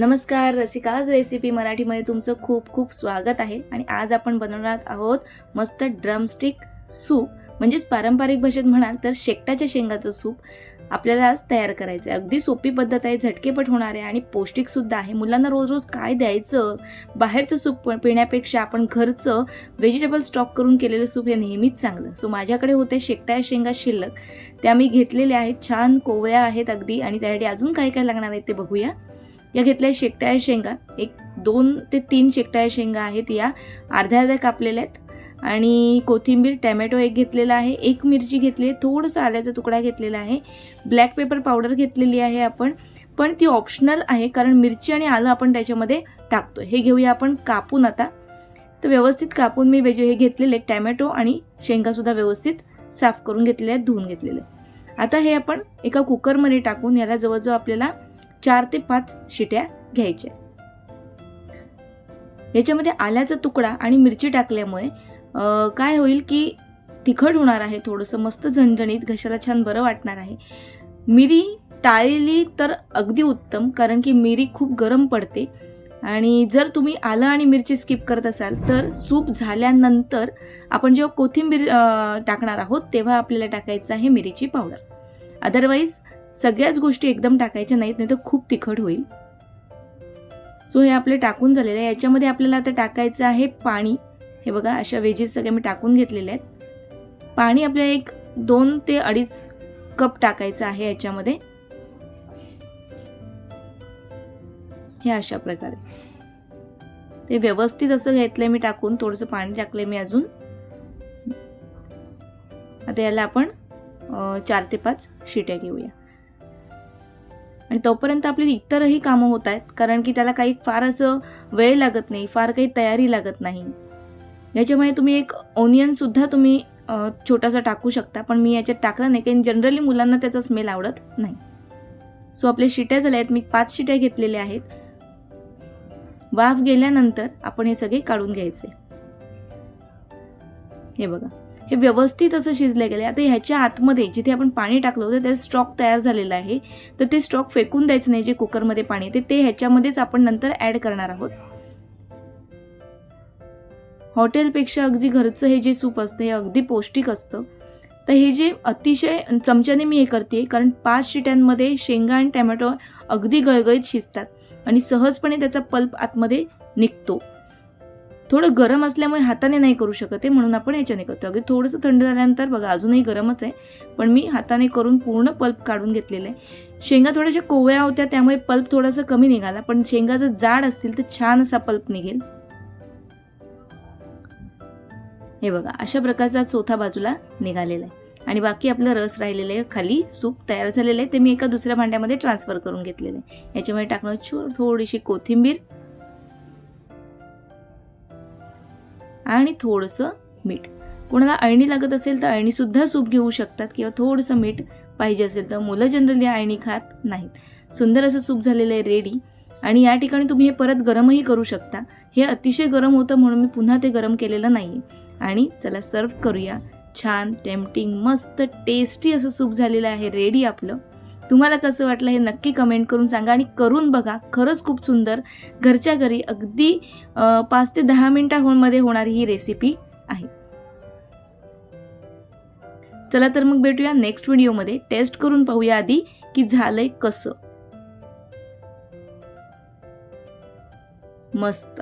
नमस्कार रसिकाज रेसिपी मराठीमध्ये तुमचं खूप खूप स्वागत आहे. आणि आज आपण बनवणार आहोत मस्त ड्रमस्टिक सूप म्हणजेच पारंपरिक भाषेत म्हणाल तर शेकटाच्या शेंगाचं सूप आपल्याला आज तयार करायचं आहे. अगदी सोपी पद्धत आहे झटकेपट होणार आहे आणि पौष्टिकसुद्धा आहे. मुलांना रोज रोज काय द्यायचं? बाहेरचं सूप प- पिण्यापेक्षा आपण घरचं व्हेजिटेबल स्टॉक करून केलेलं सूप हे नेहमीच चांगलं. सो माझ्याकडे होते शेकट्या शेंगा शिल्लक. त्या मी घेतलेल्या आहेत. छान कोवळ्या आहेत अगदी. आणि त्यासाठी अजून काय काय लागणार आहेत ते बघूया. या घेतल्या शेकट्या शेंगा एक दोन ते तीन शेकट्या शेंगा आहेत या. अर्ध्या अर्ध्या कापलेल्या आहेत. आणि कोथिंबीर टॅमॅटो एक घेतलेला आहे. एक मिरची घेतली आहे. थोडंसं आल्याचा तुकडा घेतलेला आहे. ब्लॅक पेपर पावडर घेतलेली आहे आपण. पण ती ऑप्शनल आहे कारण मिरची आणि आलं आपण त्याच्यामध्ये टाकतो हे घेऊया आपण कापून आता. तर व्यवस्थित कापून मी वेजे हे घेतलेले टॅमॅटो आणि शेंगासुद्धा व्यवस्थित साफ करून घेतलेले आहेत. धुवून घेतलेले आता हे आपण एका कुकरमध्ये टाकून याला जवळजवळ आपल्याला चार ते पाच शिट्या घ्यायच्या. याच्यामध्ये आल्याचा तुकडा आणि मिरची टाकल्यामुळे काय होईल की तिखट होणार आहे थोडंसं मस्त झणझणीत घशाला छान बरं वाटणार आहे. मिरी टाळली तर अगदी उत्तम कारण की मिरी खूप गरम पडते. आणि जर तुम्ही आलं आणि मिरची स्किप करत असाल तर सूप झाल्यानंतर आपण जेव्हा कोथिंबीर टाकणार आहोत तेव्हा आपल्याला टाकायचं आहे मिरीची पावडर. अदरवाईज सगळ्याच गोष्टी एकदम टाकायच्या नाहीत नाही तर खूप तिखट होईल. सो हे आपले टाकून झालेले आहे. याच्यामध्ये आपल्याला आता टाकायचं आहे पाणी. हे बघा अशा वेजेस सगळे मी टाकून घेतलेले आहेत. पाणी आपल्याला एक दोन ते अडीच कप टाकायचं आहे याच्यामध्ये. हे अशा प्रकारे. ते व्यवस्थित असं घेतलंय मी टाकून. थोडंसं पाणी टाकलंय मी अजून. आता याला आपण चार ते पाच शिट्या घेऊया. आणि तोपर्यंत आपली इतरही कामं होत आहेत कारण की त्याला काही फार असं वेळ लागत नाही फार काही तयारी लागत नाही. याच्यामुळे तुम्ही एक ओनियनसुद्धा तुम्ही छोटासा टाकू शकता पण मी याच्यात टाकला नाही कारण जनरली मुलांना त्याचा स्मेल आवडत नाही. सो आपल्या शिट्या झाल्या आहेत मी पाच शिट्या घेतलेल्या आहेत. वाफ गेल्यानंतर आपण हे सगळे काढून घ्यायचे. हे बघा. हे व्यवस्थित असं शिजले गेले. आता ह्याच्या आतमध्ये जिथे आपण पाणी टाकलं होतं त्यात स्टॉक तयार झालेला आहे. तर ते स्टॉक फेकून द्यायचं नाही जे कुकरमध्ये पाणी ते ते ह्याच्यामध्येच आपण नंतर ॲड करणार आहोत. हॉटेलपेक्षा अगदी घरचं हे जे सूप असतं हे अगदी पौष्टिक असतं. तर हे जे अतिशय चमच्याने मी हे करते कारण पाच शिट्यांमध्ये शेंगा आणि टमॅटो अगदी गळगळीत शिजतात आणि सहजपणे त्याचा पल्प आतमध्ये निघतो. थोडं गरम असल्यामुळे हाताने नाही करू शकत आहे म्हणून आपण याच्याने करतो. अगदी थोडंसं थंड झाल्यानंतर बघा अजूनही गरमच आहे पण मी हाताने करून पूर्ण पल्प काढून घेतलेलं आहे. शेंगा थोड्याशा कोवळ्या होत्या त्यामुळे पल्प थोडासा कमी निघाला पण शेंगा जर जाड असतील तर छान असा पल्प निघेल. हे बघा अशा प्रकारचा चौथा बाजूला निघालेला आहे. आणि बाकी आपलं रस राहिलेलं आहे खाली सूप तयार झालेलं आहे ते मी एका दुसऱ्या भांड्यामध्ये ट्रान्सफर करून घेतलेलं आहे. याच्यामध्ये टाकणार छो थोडीशी कोथिंबीर आणि थोडंसं मीठ. कोणाला अळणी लागत असेल तर अळणीसुद्धा सूप घेऊ शकतात किंवा थोडंसं मीठ पाहिजे असेल तर मुलं जनरली अळणी खात नाहीत. सुंदर असं सूप झालेलं आहे रेडी. आणि या ठिकाणी तुम्ही हे परत गरमही करू शकता. हे अतिशय गरम होतं म्हणून मी पुन्हा ते गरम केलेलं नाही आणि चला सर्व करूया. छान टेम्पटिंग मस्त टेस्टी असं सूप झालेलं आहे. रेडी आपलं? तुम्हाला कसं वाटलं हे नक्की कमेंट करून सांगा आणि करून बघा. खरंच खूप सुंदर. घरच्या घरी अगदी पाच ते दहा मिनिटांमध्ये होणारी ही रेसिपी आहे. चला तर मग भेटूया नेक्स्ट व्हिडिओमध्ये टेस्ट करून पाहूया आधी की झालंय कसं. मस्त.